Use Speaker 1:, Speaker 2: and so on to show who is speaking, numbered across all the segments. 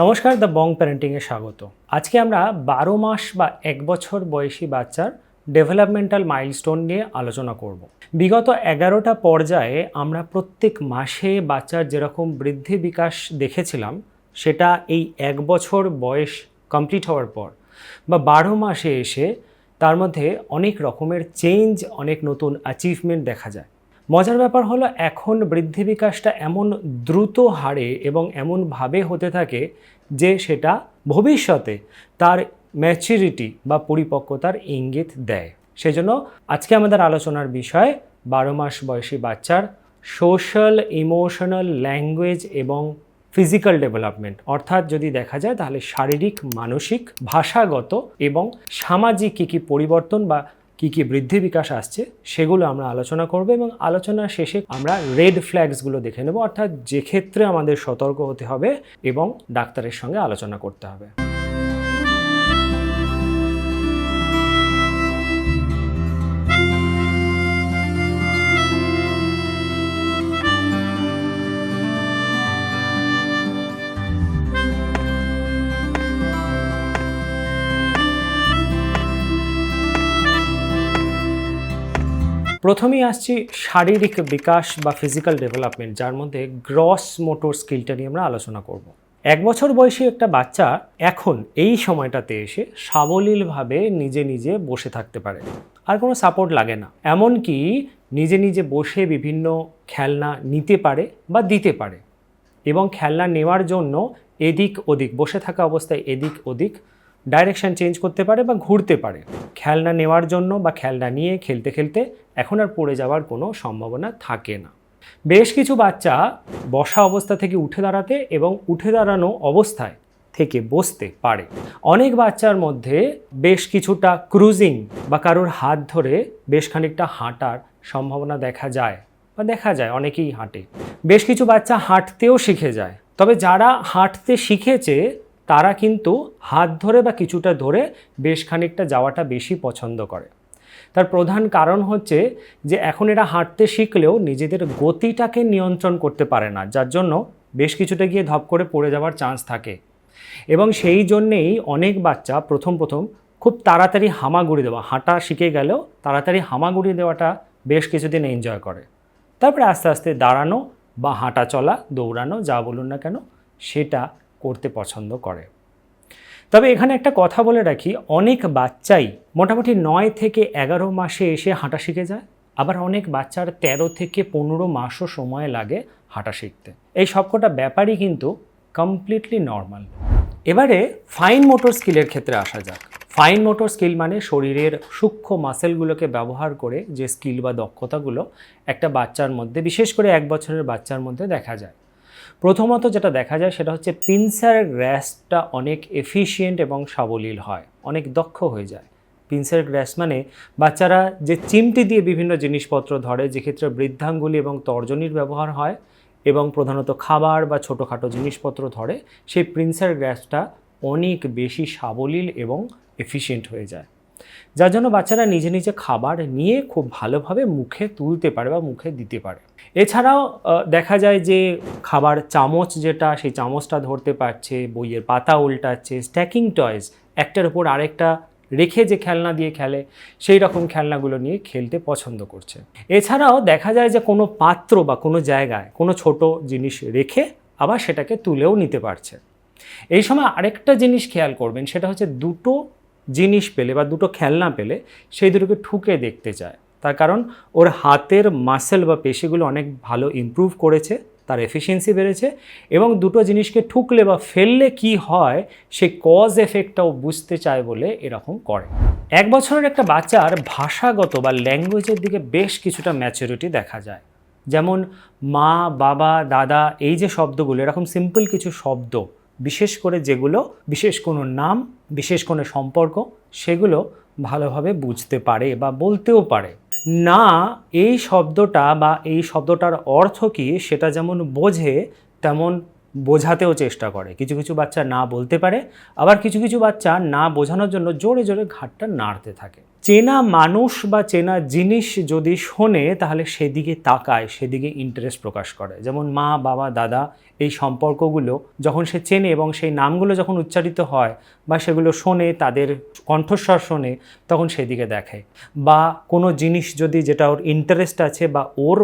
Speaker 1: নমস্কার, the Bong প্যারেন্টিংয়ে স্বাগত। আজকে আমরা বারো মাস বা এক বছর বয়সী বাচ্চার ডেভেলপমেন্টাল মাইলস্টোন নিয়ে আলোচনা করব। বিগত এগারোটা পর্যায়ে আমরা প্রত্যেক মাসে বাচ্চার যেরকম বৃদ্ধি বিকাশ দেখেছিলাম, সেটা এই এক বছর বয়স কমপ্লিট হওয়ার পর বা বারো মাসে এসে তার মধ্যে অনেক রকমের চেঞ্জ, অনেক নতুন অ্যাচিভমেন্ট দেখা যায়। মজার ব্যাপার হলো, এখন বৃদ্ধি বিকাশটা এমন দ্রুত হারে এবং এমনভাবে হতে থাকে যে সেটা ভবিষ্যতে তার ম্যাচুরিটি বা পরিপক্কতার ইঙ্গিত দেয়। সেজন্য আজকে আমাদের আলোচনার বিষয়, বারো মাস বয়সী বাচ্চার সোশ্যাল ইমোশনাল ল্যাঙ্গুয়েজ এবং ফিজিক্যাল ডেভেলপমেন্ট অর্থাৎ যদি দেখা যায়, তাহলে শারীরিক, মানসিক, ভাষাগত এবং সামাজিক কী কী পরিবর্তন বা কী কী বৃদ্ধি বিকাশ আসছে সেগুলো আমরা আলোচনা করব এবং আলোচনার শেষে আমরা রেড ফ্ল্যাগসগুলো দেখে নেব। অর্থাৎ যে ক্ষেত্রে আমাদের সতর্ক হতে হবে এবং ডাক্তারের সঙ্গে আলোচনা করতে হবে। প্রথমেই আসছি শারীরিক বিকাশ বা ফিজিক্যাল ডেভেলপমেন্ট যার মধ্যে গ্রস মোটর স্কিলটা নিয়ে আমরা আলোচনা করব। এক বছর বয়সী একটা বাচ্চা এখন এই সময়টাতে এসে সাবলীলভাবে নিজে নিজে বসে থাকতে পারে। আর কোনো সাপোর্ট লাগে না। এমনকি নিজে নিজে বসে বিভিন্ন খেলনা নিতে পারে বা দিতে পারে। এবং খেলনা নেওয়ার জন্য এদিক ওদিক, বসে থাকা অবস্থায় এদিক ওদিক ডাইরেকশন চেঞ্জ করতে পারে বা ঘুরতে পারে। খেলনা নেওয়ার জন্য বা খেলনা নিয়ে খেলতে খেলতে এখন আর পড়ে যাওয়ার কোনো সম্ভাবনা থাকে না। বেশ কিছু বাচ্চা বসা অবস্থা থেকে উঠে দাঁড়াতে এবং উঠে দাঁড়ানো অবস্থায় থেকে বসতে পারে। অনেক বাচ্চার মধ্যে বেশ কিছুটা ক্রুজিং বা কারোর হাত ধরে বেশ খানিকটা হাঁটার সম্ভাবনা দেখা যায় বা দেখা যায়, অনেকেই হাঁটে। বেশ কিছু বাচ্চা হাঁটতেও শিখে যায়। তবে যারা হাঁটতে শিখেছে তারা কিন্তু হাত ধরে বা কিছুটা ধরে বেশ খানিকটা যাওয়াটা বেশি পছন্দ করে। তার প্রধান কারণ হচ্ছে যে এখন এরা হাঁটতে শিখলেও নিজেদের গতিটাকে নিয়ন্ত্রণ করতে পারে না, যার জন্য বেশ কিছুটা গিয়ে ধপ করে পড়ে যাওয়ার চান্স থাকে। এবং সেই জন্যেই অনেক বাচ্চা প্রথম প্রথম খুব তাড়াতাড়ি হামাগুড়ি দেওয়া, হাঁটা শিখে গেলেও তাড়াতাড়ি হামাগুড়ি দেওয়াটা বেশ কিছুদিন এনজয় করে। তারপরে আস্তে আস্তে দাঁড়ানো বা হাঁটা চলা, দৌড়ানো, যা বলুন না কেন, সেটা করতে পছন্দ করে। তবে এখানে একটা কথা বলে রাখি, অনেক বাচ্চাই মোটামুটি নয় থেকে এগারো মাসে এসে হাঁটা শিখে যায়, আবার অনেক বাচ্চার তেরো থেকে পনেরো মাসও সময় লাগে হাঁটা শিখতে। এই সবকটা ব্যাপারই কিন্তু কমপ্লিটলি নর্মাল এবারে ফাইন মোটর স্কিলের ক্ষেত্রে আসা যাক। ফাইন মোটর স্কিল মানে শরীরের সূক্ষ্ম মাসেলগুলোকে ব্যবহার করে যে স্কিল বা দক্ষতাগুলো একটা বাচ্চার মধ্যে, বিশেষ করে এক বছরের বাচ্চার মধ্যে দেখা যায়। প্রথমত যেটা দেখা যায় সেটা হচ্ছে পিনসার গ্র্যাসটা অনেক এফিশিয়েন্ট এবং সাবলীল হয়, অনেক দক্ষ হয়ে যায়। পিনসার গ্র্যাস মানে বাচ্চারা যে চিমটি দিয়ে বিভিন্ন জিনিসপত্র ধরে যেক্ষেত্রে বৃদ্ধাঙ্গুলি এবং তর্জনীর ব্যবহার হয় এবং প্রধানত খাবার বা ছোটোখাটো জিনিসপত্র ধরে, সেই প্রিন্সার গ্র্যাসটা অনেক বেশি সাবলীল এবং এফিশিয়েন্ট হয়ে যায়। যার জন্য বাচ্চারা নিজে নিজে খাবার নিয়ে খুব ভালোভাবে মুখে তুলতে পারে বা মুখে দিতে পারে। এছাড়াও দেখা যায় যে খাবার চামচ যেটা, সেই চামচটা ধরতে পারছে, বইয়ের পাতা উল্টাচ্ছে স্ট্যাকিং টয়েস একটার উপর আরেকটা রেখে যে খেলনা দিয়ে খেলে, সেই রকম খেলনাগুলো নিয়ে খেলতে পছন্দ করছে। এছাড়াও দেখা যায় যে কোনো পাত্র বা কোনো জায়গায় কোনো ছোট জিনিস রেখে আবার সেটাকে তুলেও নিতে পারছে। এই সময় আরেকটা জিনিস খেয়াল করবেন, সেটা হচ্ছে দুটো জিনিস পেলে বা দুটো খেলনা পেলে সেই দুটোকে ঠুকে দেখতে চায়। তার কারণ ওর হাতের মাসেল বা পেশিগুলো অনেক ভালো ইমপ্রুভ করেছে, তার এফিসিয়েন্সি বেড়েছে এবং দুটো জিনিসকে ঠুকলে বা ফেললে কি হয় সে কজ এফেক্টটাও বুঝতে চায় বলে এরকম করে। এক বছরের একটা বাচ্চার ভাষাগত বা ল্যাঙ্গুয়েজের দিকে বেশ কিছুটা ম্যাচুরিটি দেখা যায়। যেমন মা, বাবা, দাদা এই যে শব্দগুলো, এরকম সিম্পল কিছু শব্দ বিশেষ করে যেগুলো, বিশেষ কোনো নাম, বিশেষ কোনো সম্পর্ক, সেগুলো ভালোভাবে বুঝতে পারে বা বলতেও পারে। না, এই শব্দটা বা এই শব্দটার অর্থ কী সেটা যেমন বোঝে, তেমন বোঝাতেও চেষ্টা করে। কিছু কিছু বাচ্চা না বলতে পারে, আবার কিছু কিছু বাচ্চা না বোঝানোর জন্য জোরে জোরে ঘাটটা নাড়তে থাকে। চেনা মানুষ বা চেনা জিনিস যদি শোনে, তাহলে সেদিকে তাকায়, সেদিকে ইন্টারেস্ট প্রকাশ করে। যেমন মা, বাবা, দাদা এই সম্পর্কগুলো যখন সে চেনে এবং সেই নামগুলো যখন উচ্চারিত হয় বা সেগুলো শোনে, তাদের কণ্ঠস্বর শোনে, তখন সেদিকে দেখে। বা কোনো জিনিস যদি যেটা ওর ইন্টারেস্ট আছে বা ওর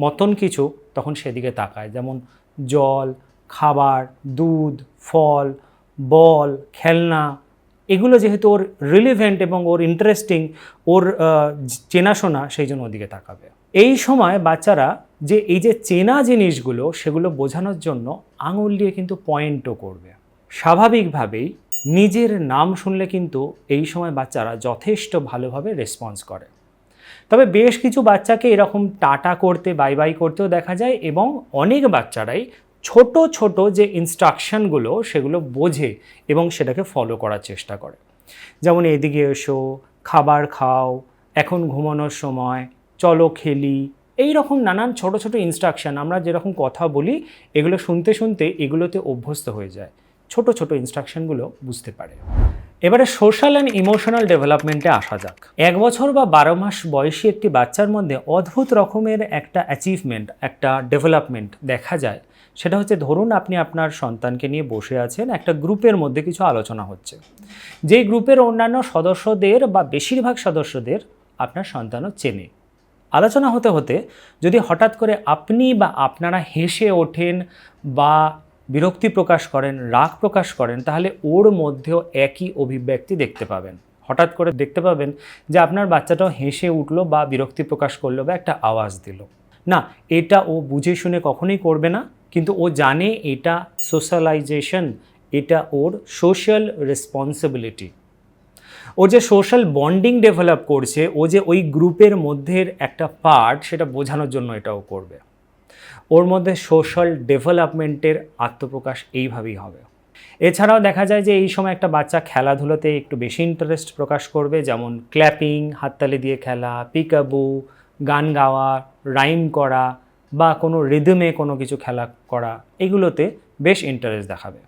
Speaker 1: মতন কিছু, তখন সেদিকে তাকায়। যেমন জল, খাবার, দুধ, ফল, বল, খেলনা এগুলো যেহেতু ওর রিলিভেন্ট এবং ওর ইন্টারেস্টিং ওর চেনাশোনা সেই জন্য ওদিকে তাকাবে। এই সময় বাচ্চারা যে এই যে চেনা জিনিসগুলো, সেগুলো বোঝানোর জন্য আঙুল দিয়ে কিন্তু পয়েন্টও করবে। স্বাভাবিকভাবেই নিজের নাম শুনলে কিন্তু এই সময় বাচ্চারা যথেষ্ট ভালোভাবে রেসপন্স করে। তবে বেশ কিছু বাচ্চাকে এরকম টাটা করতে বাই বাই করতেও দেখা যায় এবং অনেক বাচ্চারাই ছোট ছোট যে ইনস্ট্রাকশনগুলো সেগুলো বোঝে এবং সেটাকে ফলো করার চেষ্টা করে। যেমন এদিকে এসো, খাবার খাও, এখন ঘুমানোর সময়, চলো খেলি এই রকম নানান ছোট ছোট ইনস্ট্রাকশন আমরা যেরকম কথা বলি, এগুলো শুনতে শুনতে এগুলোতে অভ্যস্ত হয়ে যায়। ছোট ছোট ইনস্ট্রাকশনগুলো বুঝতে পারে। এবারে সোশ্যাল অ্যান্ড ইমোশনাল ডেভেলপমেন্টে আসা যাক। এক বছর বা বারো মাস বয়সী একটি বাচ্চার মধ্যে অদ্ভুত রকমের একটা অ্যাচিভমেন্ট একটা ডেভেলপমেন্ট দেখা যায়। সেটা হচ্ছে ধরুন আপনি আপনার সন্তানকে নিয়ে বসে আছেন, একটা গ্রুপের মধ্যে কিছু আলোচনা হচ্ছে। যেই গ্রুপের অন্যান্য সদস্যদের বা বেশিরভাগ সদস্যদের আপনার সন্তানও চেনে। আলোচনা হতে হতে যদি হঠাৎ করে আপনি বা আপনারা হেসে ওঠেন বা বিরক্তি প্রকাশ করেন, রাগ প্রকাশ করেন, তাহলে ওর মধ্যেও একই অভিব্যক্তি দেখতে পাবেন। হঠাৎ করে দেখতে পাবেন যে আপনার বাচ্চাটাও হেসে উঠল বা বিরক্তি প্রকাশ করল বা একটা আওয়াজ দিল। না, এটা ও বুঝে শুনে কখনোই করবে না। কিন্তু ও জানে এটা সোশ্যালাইজেশন, এটা ওর সোশ্যাল রেসপন্সিবিলিটি। ও যে সোশ্যাল বন্ডিং ডেভেলপ করছে, ও যে ওই গ্রুপের মধ্যের একটা পার্ট, সেটা বোঝানোর জন্য এটাও করবে। ওর মধ্যে সোশ্যাল ডেভেলপমেন্টের আত্মপ্রকাশ এইভাবেই হবে। এছাড়াও দেখা যায় যে এই সময় একটা বাচ্চা খেলাধুলোতে একটু বেশি ইন্টারেস্ট প্রকাশ করবে, যেমন ক্ল্যাপিং হাততালি দিয়ে খেলা পিকাবু গান গাওয়া রাইম করা বা কোনো রিদমে কোনো কিছু খেলা করা, এগুলোতে বেশ ইন্টারেস্ট দেখাবে।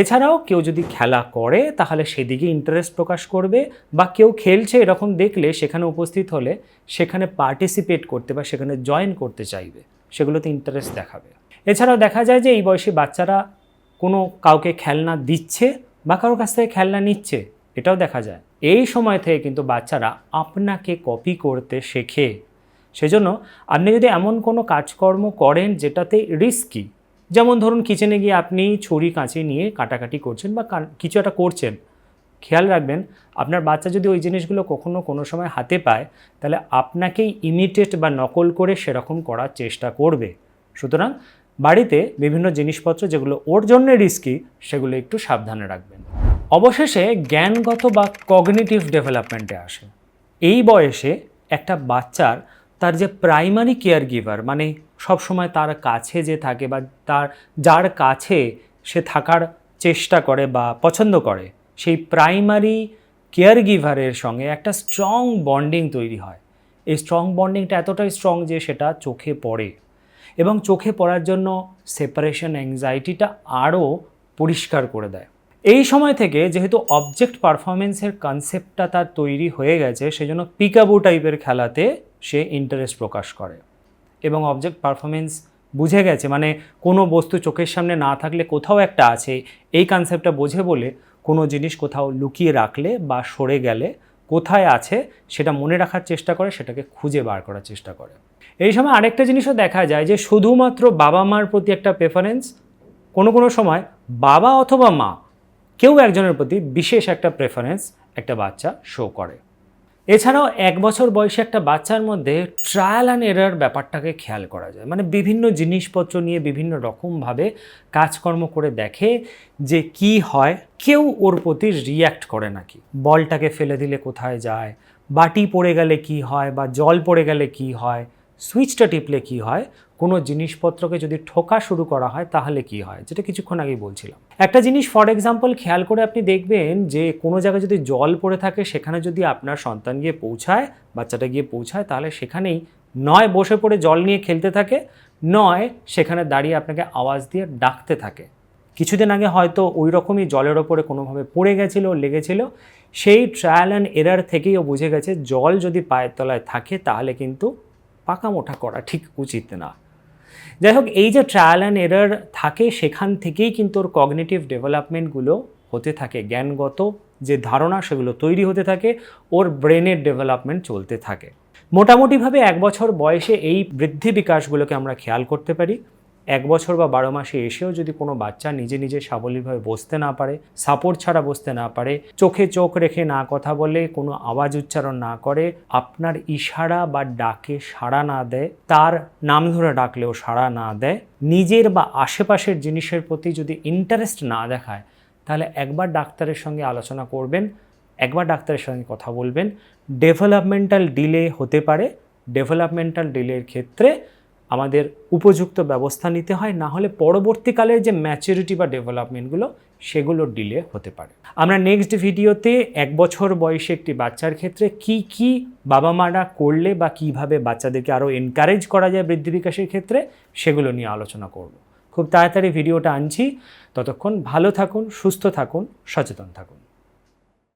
Speaker 1: এছাড়াও কেউ যদি খেলা করে, তাহলে সেদিকে ইন্টারেস্ট প্রকাশ করবে বা কেউ খেলছে এরকম দেখলে সেখানে উপস্থিত হলে সেখানে পার্টিসিপেট করতে বা সেখানে জয়েন করতে চাইবে, সেগুলোতে ইন্টারেস্ট দেখাবে। এছাড়াও দেখা যায় যে এই বয়সী বাচ্চারা কোনো কাউকে খেলনা দিচ্ছে বা কারোর কাছ থেকে খেলনা নিচ্ছে, এটাও দেখা যায়। এই সময় থেকে কিন্তু বাচ্চারা আপনাকে কপি করতে শেখে। সেজন্য আপনি যদি এমন কোনো কাজকর্ম করেন যেটাতে রিস্কি যেমন ধরুন কিচেনে গিয়ে আপনি ছুরি কাঁচি নিয়ে কাটাকাটি করছেন বা কিছু একটা করছেন, খেয়াল রাখবেন আপনার বাচ্চা যদি ওই জিনিসগুলো কখনো কোনো সময় হাতে পায়, তাহলে আপনাকেই ইমিটেট বা নকল করে সেরকম করার চেষ্টা করবে। সুতরাং বাড়িতে বিভিন্ন জিনিসপত্র যেগুলো ওর জন্য রিস্কি সেগুলো একটু সাবধানে রাখবেন। অবশেষে জ্ঞানগত বা কগনিটিভ ডেভেলপমেন্টে আসে। এই বয়সে একটা বাচ্চার তার যে প্রাইমারি কেয়ার গিভার মানে সবসময় তার কাছে যে থাকে বা তার, যার কাছে সে থাকার চেষ্টা করে বা পছন্দ করে, সেই প্রাইমারি কেয়ার গিভারের সঙ্গে একটা স্ট্রং বন্ডিং তৈরি হয়। এই স্ট্রং বন্ডিংটা এতটাই স্ট্রং যে সেটা চোখে পড়ে। এবং চোখে পড়ার জন্য সেপারেশন অ্যাংজাইটিটা আরও পরিষ্কার করে দেয়। এই সময় থেকে যেহেতু অবজেক্ট পারফরমেন্সের কনসেপ্টটা তার তৈরি হয়ে গেছে, সেজন্য পিকাবু টাইপের খেলাতে সে ইন্টারেস্ট প্রকাশ করে। এবং অবজেক্ট পারফরমেন্স বুঝে গেছে মানে কোনো বস্তু চোখের সামনে না থাকলে কোথাও একটা আছে, এই কনসেপ্টটা বোঝে বলে কোনো জিনিস কোথাও লুকিয়ে রাখলে বা সরে গেলে কোথায় আছে সেটা মনে রাখার চেষ্টা করে, সেটাকে খুঁজে বার করার চেষ্টা করে। এই সময় আরেকটা জিনিসও দেখা যায় যে শুধুমাত্র বাবা মার প্রতি একটা প্রেফারেন্স কোনো কোনো সময় বাবা অথবা মা কেউ একজনের প্রতি বিশেষ একটা প্রেফারেন্স একটা বাচ্চা শো করে। এছাড়াও এক বছর বয়সে একটা বাচ্চার মধ্যে ট্রায়াল অ্যান্ড এরার ব্যাপারটাকে খেয়াল করা যায়। মানে বিভিন্ন জিনিসপত্র নিয়ে বিভিন্ন রকমভাবে কাজকর্ম করে দেখে যে কি হয়। কেউ ওর প্রতি রিয়্যাক্ট করে নাকি বলটাকে ফেলে দিলে কোথায় যায়? বাটি পড়ে গেলে কি হয়? বা জল পড়ে গেলে কি হয়? সুইচটা টিপলে কি হয়? কোনো জিনিসপত্রকে যদি ঠোকা শুরু করা হয়, তাহলে কি হয়? যেটা কিছুক্ষণ আগেই বলছিলাম। একটা জিনিস ফর এক্সাম্পল খেয়াল করে আপনি দেখবেন যে, কোনো জায়গায় যদি জল পড়ে থাকে, সেখানে যদি আপনার সন্তান গিয়ে পৌঁছায়, বাচ্চাটা গিয়ে পৌঁছায়, তাহলে সেখানেই নয় বসে পড়ে জল নিয়ে খেলতে থাকে, নয় সেখানে দাঁড়িয়ে আপনাকে আওয়াজ দিয়ে ডাকতে থাকে। কিছুদিন আগে হয়তো ওই রকমই জলের ওপরে কোনোভাবে পড়ে গেছিল, লেগেছিল, সেই ট্রায়াল অ্যান্ড এরার থেকেই ও বুঝে গেছে, জল যদি পায়ের তলায় থাকে, তাহলে কিন্তু পাকা মোটা করা ঠিক উচিত না। যাই হোক এই যে ট্রায়াল অ্যান্ড এরার থাকে, সেখান থেকেই কিন্তু ওর কগনেটিভ ডেভেলপমেন্টগুলো হতে থাকে, জ্ঞানগত যে ধারণা সেগুলো তৈরি হতে থাকে, ওর ব্রেনের ডেভেলপমেন্ট চলতে থাকে। মোটামুটিভাবে এক বছর বয়সে এই বৃদ্ধি বিকাশগুলোকে আমরা খেয়াল করতে পারি। এক বছর বা বারো মাসে এসেও যদি কোনো বাচ্চা নিজে নিজে সাবলীলভাবে বসতে না পারে সাপোর্ট ছাড়া বসতে না পারে, চোখে চোখ রেখে না কথা বলে, কোনো আওয়াজ উচ্চারণ না করে, আপনার ইশারা বা ডাকে সাড়া না দেয়, তার নাম ধরে ডাকলেও সাড়া না দেয়, নিজের বা আশেপাশের জিনিসের প্রতি যদি ইন্টারেস্ট না দেখায়, তাহলে একবার ডাক্তারের সঙ্গে আলোচনা করবেন, একবার ডাক্তারের সঙ্গে কথা বলবেন। ডেভেলপমেন্টাল ডিলে হতে পারে। ডেভেলপমেন্টাল ডিলের ক্ষেত্রে আমাদের উপযুক্ত ব্যবস্থা নিতে হয়, না হলে পরবর্তীকালের যে ম্যাচুরিটি বা ডেভেলপমেন্টগুলো সেগুলো ডিলে হতে পারে। আমরা নেক্সট ভিডিওতে এক বছর বয়সে একটি বাচ্চার ক্ষেত্রে কি কি বাবা মারা করলে বা কীভাবে বাচ্চাদেরকে আরও এনকারেজ করা যায় বৃদ্ধি বিকাশের ক্ষেত্রে, সেগুলো নিয়ে আলোচনা করব। খুব তাড়াতাড়ি ভিডিওটা আনছি। ততক্ষণ ভালো থাকুন, সুস্থ থাকুন, সচেতন থাকুন।